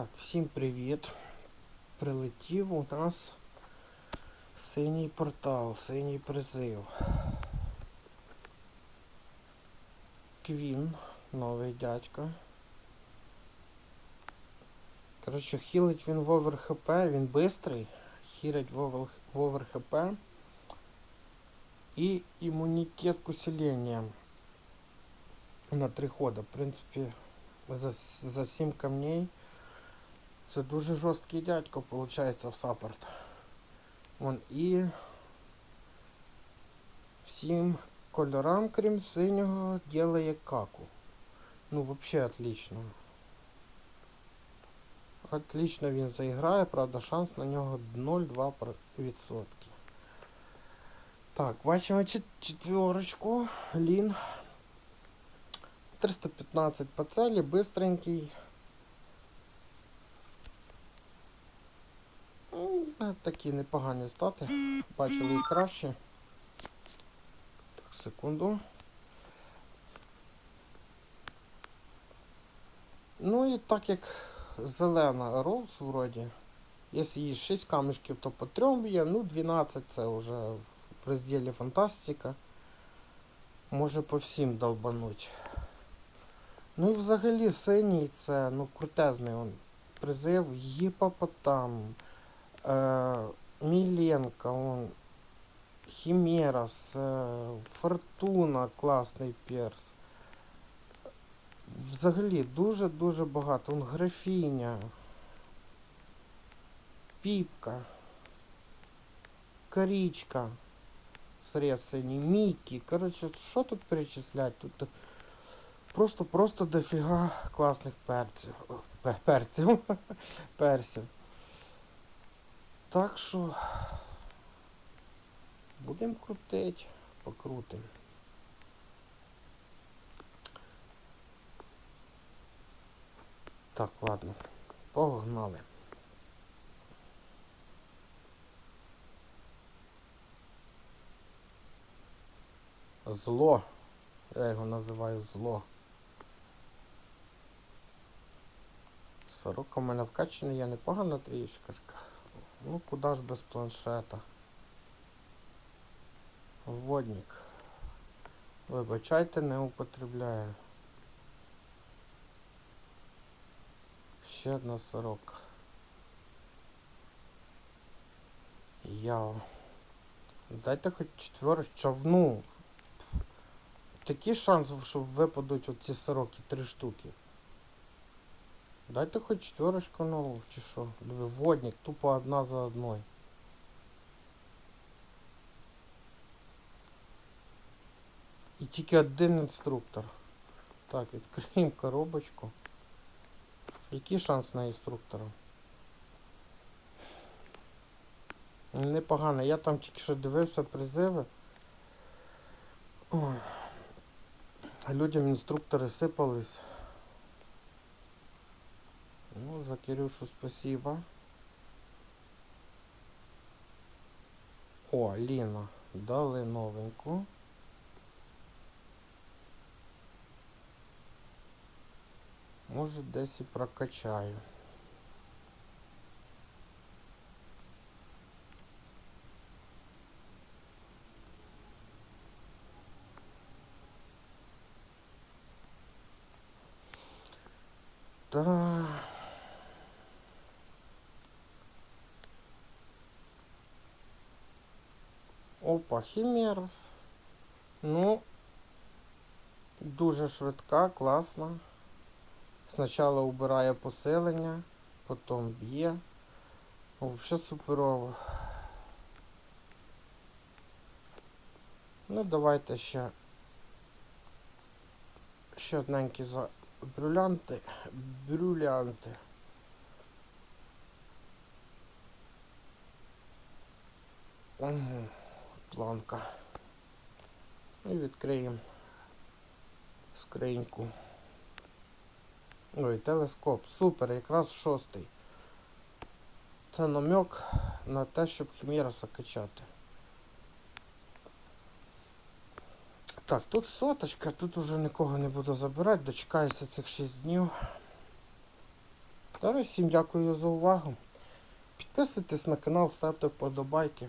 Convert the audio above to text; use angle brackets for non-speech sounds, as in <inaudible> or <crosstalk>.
Так, всім привіт. Прилетів у нас синій портал, синій призив. Квін, новий дядько. Коротше, хілить він в овер хп, він бистрий, хілить в овер, хп. І імунітет к усиленням на три хода. В принципі, за, за 7 камней це дуже жорсткий дядько, виходить, в саппорт. Вон і всім кольорам, крім синього, ділає каку. Ну, взагалі отлично. Отлично він заіграє, правда, шанс на нього 0,2%. Так, бачимо чет- четверочку. Лін. 315 по целі, бистренький. Такі непогані стати. Бачили і краще. Так, секунду. Ну і так як зелена роуз вроді. Якщо їй 6 камешків, то по 3 є, ну 12 це вже в розділі фантастика. Може по всім долбануть. Ну і взагалі синій це ну крутезний он призив Гіпопотам, е, Міленка, он, Хімерас, е, Фортуна класний перс. Взагалі дуже-дуже багато. Он графіня, Піпка, Корічка, срез синій, Мікі. Коротше, що тут перечислять? Тут Просто-просто дофіга класних перців. Перців. <laughs> Персів. Так що будемо крутити, покрутим. Так, ладно. Погнали. Зло. Я його називаю зло. Сорока в мене вкачаний, я непогана трішка. Ну куди ж без планшета? Водник. Вибачайте, не употребляю. Ще одна сорока. Яо. Дайте хоч четверо човну. Такий шанс, що випадуть оці сороки, три штуки. Дайте хоч четверочку нову, чи що. Водник, тупо одна за одною. І тільки один інструктор. Так, відкриємо коробочку. Який шанс на інструктора? Непогано. Я там тільки що дивився призиви. Людям інструктори сипались. Ну, за Кирюшу спасибо. О, Ліна. Дали новеньку. Може десь і прокачаю. Та. Опа, Хімерос. Ну, дуже швидка, класна. Спочатку убирає поселення, потім б'є. Все суперово. Ну, давайте ще. Ще одненькі за брюлянти. Брюлянти. Угу. Планка. І відкриємо скриньку. Ой, телескоп. Супер, якраз шостий. Це намек на те, щоб Хімєроса качати. Так, тут соточка, тут уже нікого не буду забирати, дочекаюся цих 6 днів. Зараз всім дякую за увагу. Підписуйтесь на канал, ставте вподобайки.